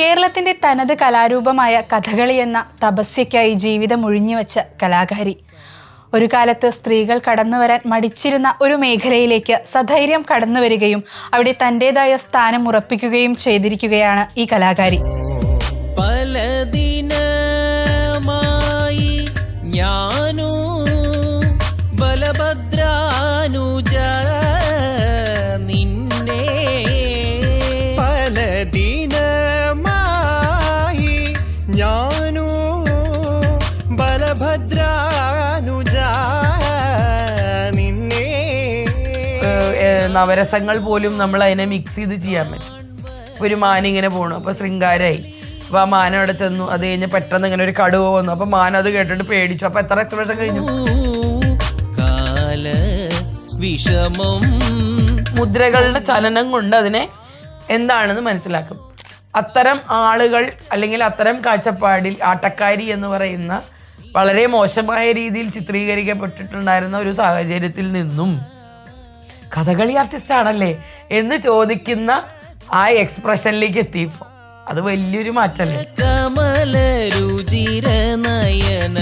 കേരളത്തിന്റെ തനത് കലാരൂപമായ കഥകളി എന്ന തപസ്യയ്ക്കായി ജീവിതം ഒഴിഞ്ഞുവെച്ച കലാകാരി. ഒരു കാലത്ത് സ്ത്രീകൾ കടന്നു വരാൻ മടിച്ചിരുന്ന ഒരു മേഖലയിലേക്ക് സധൈര്യം കടന്നു വരികയും അവിടെ തന്റെതായ സ്ഥാനം ഉറപ്പിക്കുകയും ചെയ്തിരിക്കുകയാണ് ഈ കലാകാരി. ഞാനോ ബലഭദ്രാനുജ ബലഭദ്രാനുജ നിന്നെ നവരസങ്ങൾ പോലും നമ്മൾ അതിനെ മിക്സ് ചെയ്ത് ചെയ്യാൻ പറ്റും. ഒരു മാൻ ഇങ്ങനെ പോണു അപ്പൊ ശൃംഗാരായി. അപ്പൊ ആ മാൻ അവിടെ ചെന്നു അത് കഴിഞ്ഞ് പെട്ടെന്ന് ഇങ്ങനെ ഒരു കടുവ വന്നു അപ്പൊ മാന അത് കേട്ടിട്ട് പേടിച്ചു. അപ്പൊ എത്ര എക്സ്പ്രഷൻ കഴിഞ്ഞു? വിഷമം മുദ്രകളുടെ ചലനം കൊണ്ട് അതിനെ എന്താണെന്ന് മനസ്സിലാക്കും. അത്തരം ആളുകൾ അല്ലെങ്കിൽ അത്തരം കാഴ്ചപ്പാടിൽ ആട്ടക്കാരി എന്ന് പറയുന്ന വളരെ മോശമായ രീതിയിൽ ചിത്രീകരിക്കപ്പെട്ടിട്ടുണ്ടായിരുന്ന ഒരു സാഹചര്യത്തിൽ നിന്നും കഥകളി ആർട്ടിസ്റ്റ് ആണല്ലേ എന്ന് ചോദിക്കുന്ന ആ എക്സ്പ്രഷനിലേക്ക് എത്തിയപ്പോൾ അത് വലിയൊരു മാറ്റല്ലേ? കമല രുചിര നയന